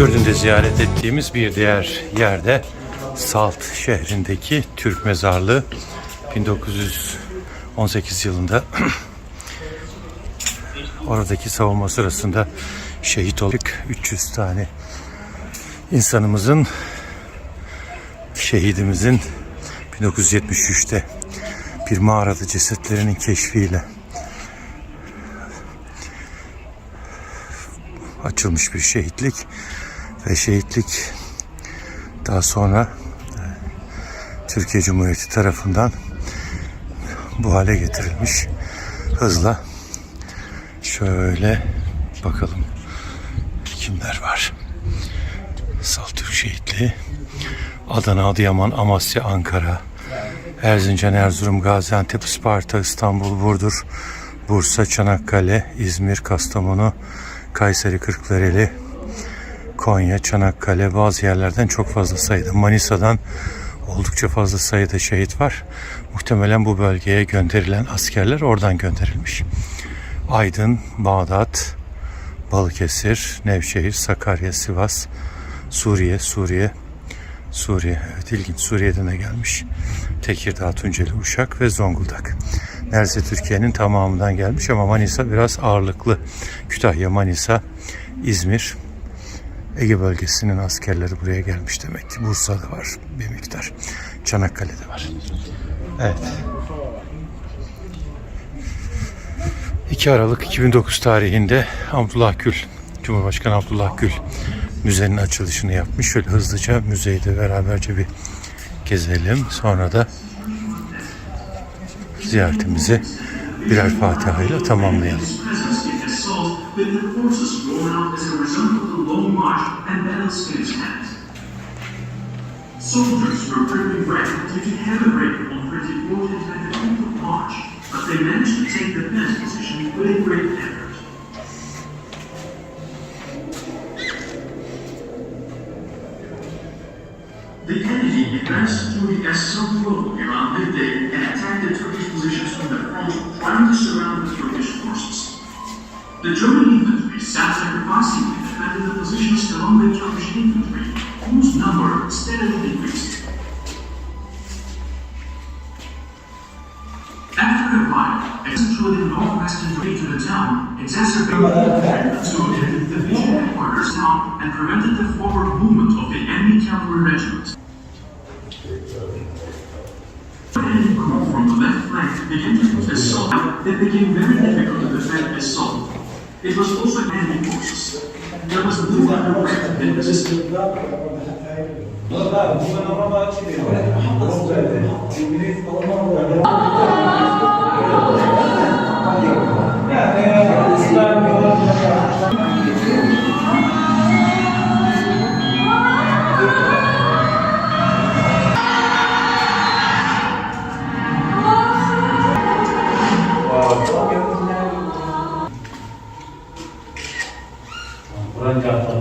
Ürdün'de ziyaret ettiğimiz bir diğer yerde Salt şehrindeki Türk mezarlığı 1918 yılında oradaki savunma sırasında şehit olduk. 300 tane insanımızın şehidimizin 1973'te bir mağarada cesetlerinin keşfiyle açılmış bir şehitlik ve şehitlik daha sonra e, Türkiye Cumhuriyeti tarafından bu hale getirilmiş. Hızla şöyle bakalım kimler var. Saltürk şehitliği Adana, Adıyaman, Amasya, Ankara Erzincan, Erzurum, Gaziantep, Isparta, İstanbul, Burdur, Bursa, Çanakkale, İzmir, Kastamonu, Kayseri, Kırklareli, Konya, Çanakkale bazı yerlerden çok fazla sayıda. Manisa'dan oldukça fazla sayıda şehit var. Muhtemelen bu bölgeye gönderilen askerler oradan gönderilmiş. Aydın, Bağdat, Balıkesir, Nevşehir, Sakarya, Sivas, Suriye, Suriye, Suriye. Evet ilginç. Suriye'den de gelmiş. Tekirdağ, Tunceli, Uşak ve Zonguldak. Neredeyse Türkiye'nin tamamından gelmiş ama Manisa biraz ağırlıklı. Kütahya, Manisa, İzmir, Ege bölgesinin askerleri buraya gelmiş demek ki. Bursa'da var bir miktar. Çanakkale'de var. Evet. 2 Aralık 2009 tarihinde Abdullah Gül, Cumhurbaşkanı Abdullah Gül müzenin açılışını yapmış. Şöyle hızlıca müzeyi de beraberce bir gezelim. Sonra da ziyaretimizi birer Fatiha ile tamamlayalım. Long march and its hand. Soldiers were gripping bread due to heavy rain on 24th and 25th of March, but they managed to take the best position with a great effort. The enemy advanced through the Assam road around midday and attacked the Turkish positions from the front, trying to surround the Turkish forces. The German whose number steadily decreased. After a while, a the northwestern way to the town exacerbated the threat to the division headquarters town and prevented the forward movement of the enemy cavalry regiment. Enemy group from the left flank began to assault. It became very difficult to defend this assault. It was also enemy forces. Yani İslam yolunda resist.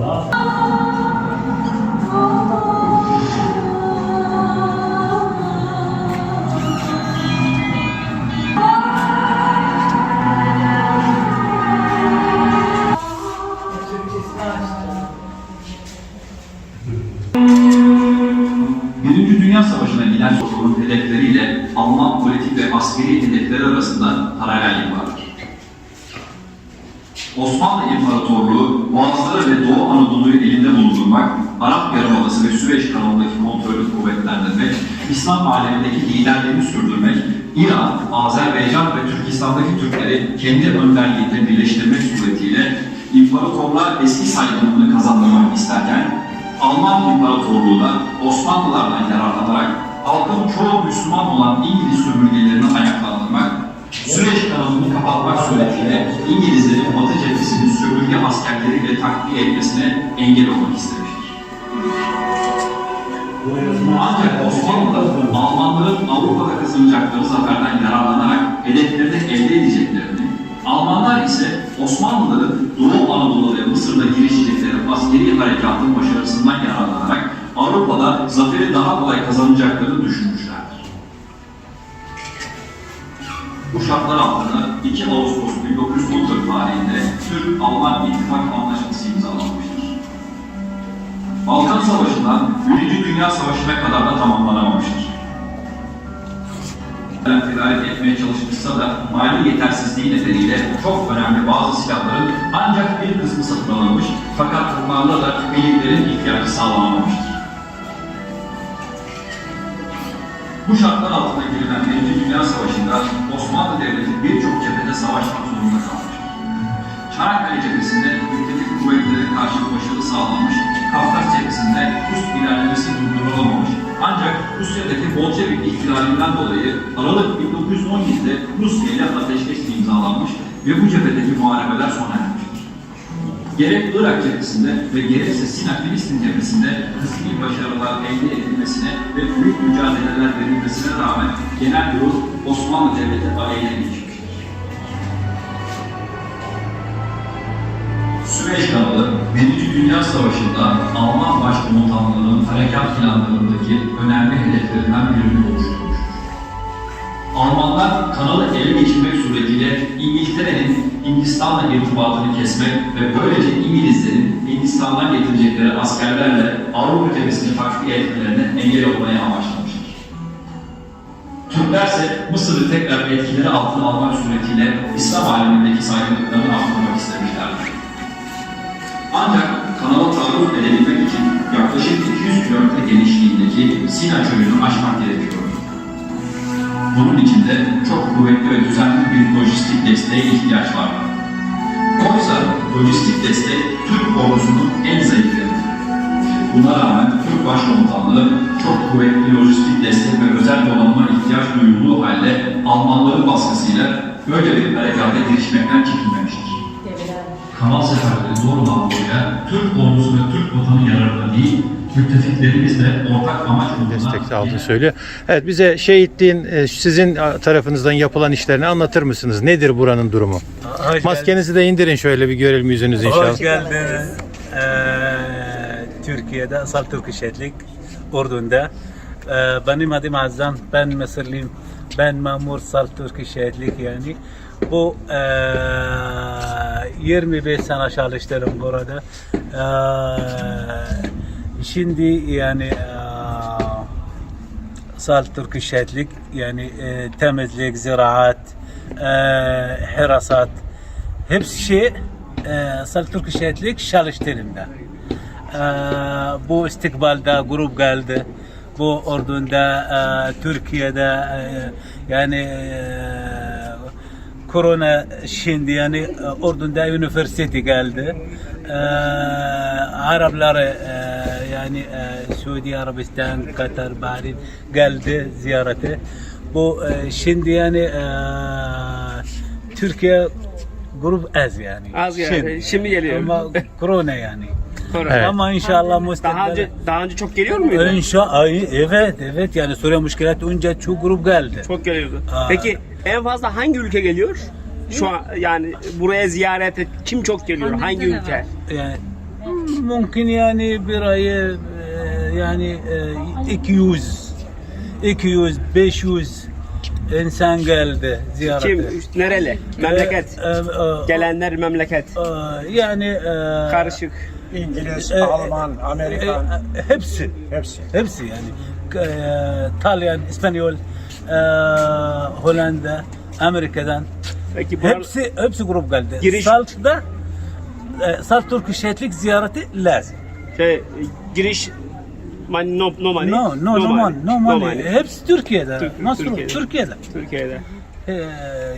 Birinci Dünya Savaşı'na giden toplumun hedefleriyle Alman politik ve askeri hedefleri arasında paralellik vardır. Osmanlı İmparatorluğu, Boğazları ve Doğu Anadolu'yu elinde bulundurmak, Arap Yarımadası ve Süveyş kanalındaki kontrolü kuvvetlendirmek, İslam alemindeki liderliğini sürdürmek, İran, Azerbaycan ve Türkistan'daki Türkleri kendi önderliğinde birleştirmek suretiyle imparatorluğa eski saygınlığını kazandırmak isterken, Alman İmparatorluğu da Osmanlılardan yararlanarak halkın çoğu Müslüman olan İngiliz sömürgelerini ayaklandırmak, Süreç kanalını kapatmak suretiyle İngilizlerin Batı cephesinin sömürge askerleriyle takviye etmesine engel olmak istemiştir. Ancak Osmanlılar Almanların Avrupa'da kazanacakları zaferden yararlanarak hedeflerini elde edeceklerini, Almanlar ise Osmanlıların Doğu Anadolu ve Mısır'da girişecekleri askeri harekatın başarısından yararlanarak Avrupa'da zaferi daha kolay kazanacaklarını düşünmüşlerdir. Şartlar altında 2 Ağustos 1914 tarihinde Türk-Alman İttifak Anlaşması imzalanmıştır. Balkan Savaşı'ndan Birinci Dünya Savaşı'na kadar da tamamlanamamıştır. tedarik etmeye çalışmışsa da mali yetersizliği nedeniyle çok önemli bazı silahların ancak bir kısmı satın alınmış fakat bunlarla da birliklerin ihtiyacı sağlanamamıştır. Bu şartlar altında girilen Birinci Dünya Savaşı'nda Osmanlı Devleti birçok cephede savaşmak zorunda kalmıştır. Çanakkale cephesinde müttefik kuvvetlere karşı başarı sağlanmış, Kafkas cephesinde Rus ilerlemesi durdurulamamış. Ancak Rusya'daki Bolşevik ihtilalinden dolayı Aralık 1917'de Rusya ile ateşkes imzalanmış ve bu cephedeki muharebeler sona ermiştir. Gerek Irak cephesinde ve gerekse Sinak Filistin cephesinde kısmi başarılar elde edilmesine ve büyük mücadeleler verilmesine rağmen genel durum Osmanlı Devleti aleyhine geçmiştir. Süveyş kanalı, Birinci Dünya Savaşı'nda Alman Başkomutanlığı'nın harekat planlarındaki önemli hedeflerinden birini oluşturmuştur. Almanlar kanalı ele geçirmek suretiyle İngiltere'nin Hindistan'la irtibatını kesmek ve böylece İngilizlerin Hindistan'dan getirecekleri askerlerle Avrupa cephesini takviye etmelerine engel olmaya amaçlamıştır. Türkler ise Mısır'ı tekrar etkileri altına almak suretiyle İslam alemindeki saygınlıklarını arttırmak istemişlerdir. Ancak kanala taarruz edebilmek için yaklaşık 200 kilometre genişliğindeki Sina çölünü aşmak gerekiyordu. Bunun için de çok kuvvetli ve düzenli bir lojistik desteğe ihtiyaç vardı. Oysa lojistik destek Türk ordusunun en zayıf yanıdır. Buna rağmen Türk Başkomutanlığı çok kuvvetli lojistik destek ve özel donanıma ihtiyaç duyulduğu halde Almanların baskısıyla böyle bir harekata girişmekten çekinmemiştir. Kanal seferleri doğrudan doğruya Türk ordusu ve Türk vatanı yararına değil, müttefiklerimizle ortak amaç destek aldığını söylüyor. Evet bize şehitliğin e, sizin tarafınızdan yapılan işlerini anlatır mısınız? Nedir buranın durumu? Hoş Maskenizi de indirin şöyle bir görelim yüzünüzü inşallah. Hoş geldiniz. Ee, Türkiye'de Asal Türk Şehitlik Ordun'da. Ee, benim adım Azam. Ben Mısırlıyım. Ben Mamur Sal Türk Şehitlik yani. Bu ee, 25 sene çalıştım burada. Ee, şimdi yani ee, Sal Türk Şehitlik yani e, temizlik, ziraat, e, hirasat hepsi şey e, Sal Türk Şehitlik çalıştığımda. E, bu istikbalda grup geldi. Bu Ordun'da, e, Türkiye'de e, yani e, korona şimdi yani e, Ordun'da üniversite geldi. E, Arapları e, yani e, Suudi Arabistan, Katar, Bahreyn geldi ziyarete. Bu e, şimdi yani e, Türkiye grup az yani. Az yani, şimdi geliyor. Ama korona yani. Korona. Evet. Ama inşallah Daha müstakbel. önce daha önce çok geliyor muydu? İnşallah evet evet yani Suriye müşkilat önce çok grup geldi. Çok geliyordu. Aa. Peki en fazla hangi ülke geliyor? Şu an yani buraya ziyarete kim çok geliyor? Hangi de ülke? Yani mümkün yani bir ayı e, yani e, 200 200 500 insan geldi ziyarete. Kim? Nereli? Memleket. E, e, e, Gelenler memleket. e, yani e, Karışık. İngiliz, e, Alman, Amerikan e, hepsi hepsi. hepsi yani e, İtalyan, İspanyol, e, Hollanda, Amerika'dan Peki bu hepsi hepsi grup geldi. Giriş- Salt'da e, Türk Şehitlik ziyareti lazım. şey, giriş man, no, no money. No, no, no, money, no money. money. Hepsi Türkiye'de. Türk- Nasıl? Türkiye'de. Türkiye'de. Türkiye'de. Ee,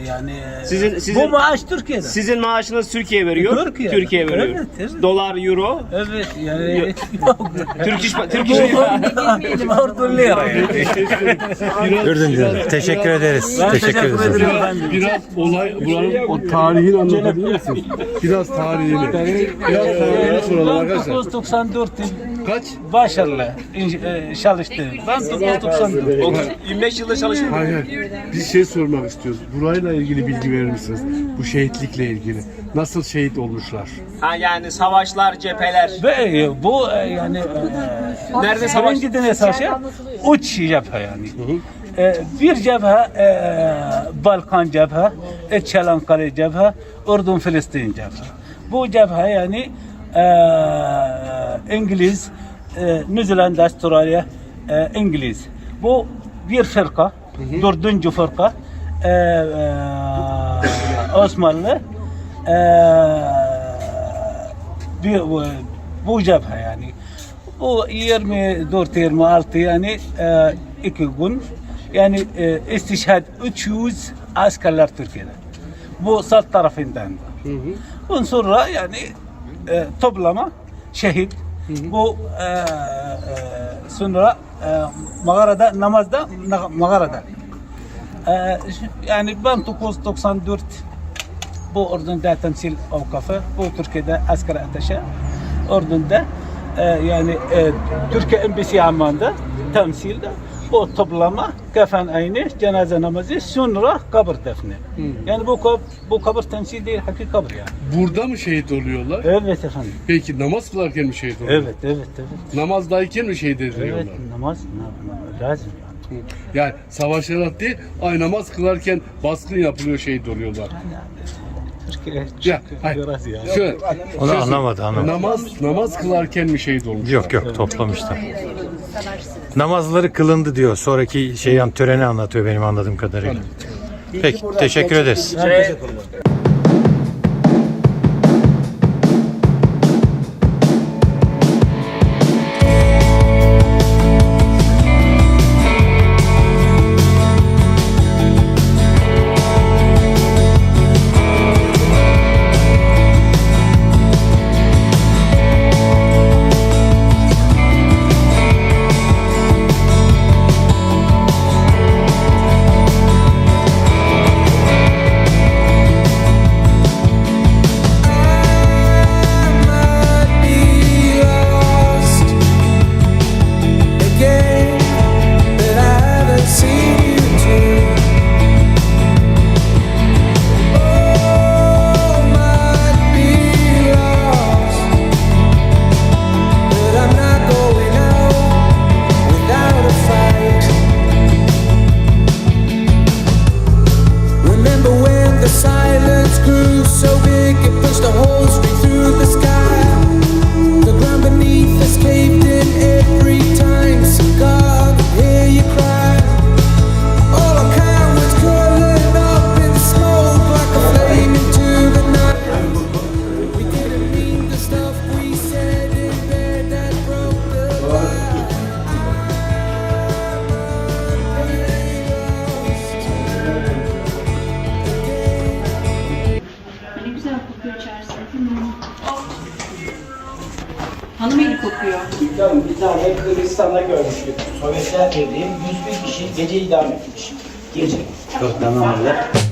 yani Sizin- sizin- bu maaş Türkiye'de. Sizin maaşınız Türkiye veriyor. Türkiye. Türkiye veriyor. Evet, evet. Dolar, euro. Evet yani. Türk iş, Türk iş Ordu lira. Gördün? Teşekkür ederiz. Ben teşekkür, teşekkür ederiz. efendim. Biraz olay buranın o tarihini anlatabilir misin? Biraz tarihini. Biraz tarihini soralım arkadaşlar. 1994 Kaç? başarılı e, çalıştım. Ben 1994. 25 yılda çalıştım. Hayır, hayır. Biz şey sormak istiyoruz. Burayla ilgili bilgi verir misiniz? Bu şehitlikle ilgili. Nasıl şehit olmuşlar? Ha yani savaşlar, cepheler. Ve e, bu e, yani e, Nerede savaş? Birinci Savaşı üç cephe yani. E, bir cephe e, Balkan cephe, e, Çanakkale cephe, Ürdün Filistin cephe. Bu cephe yani e, İngiliz, e, New Zealand, Avustralya, e, İngiliz. Bu bir fırka, dördüncü fırka. E, e, Osmanlı e, bir, bu, cephe yani. Bu 24-26 yani e, iki gün yani e, istişhad 300 askerler Türkiye'de. Bu salt tarafından. Bundan sonra yani e, toplama şehit. Bu e, e, sonra e, mağarada namazda na- mağarada. E, yani ben 1994 bu ordunda temsil avkafı, bu Türkiye'de asker ateşe ordunda e, yani e, Türkiye Embisi Amman'da temsilde bu toplama kefen aynı cenaze namazı sonra kabir defni. Yani bu bu kabir temsil değil hakiki kabir yani. Burada mı şehit oluyorlar? Evet efendim. Peki namaz kılarken mi şehit oluyorlar? Evet evet evet. Namazdayken mi şehit ediliyorlar? Evet namaz na- na- lazım yani. Yani savaşarak değil, ay namaz kılarken baskın yapılıyor şehit oluyorlar. Türkiye Ya, çok hayır. biraz ya. Şöyle, Onu anlamadı anlamadı. Namaz namaz kılarken mi şehit olmuş? Yok yok toplamışlar. Namazları kılındı diyor. Sonraki şey töreni anlatıyor benim anladığım kadarıyla. Peki teşekkür ederiz. Teşekkür Kırgızistan'da görmüştük. Sovyetler Birliği 101 kişi gece idam etmiş. Gece. Dört tane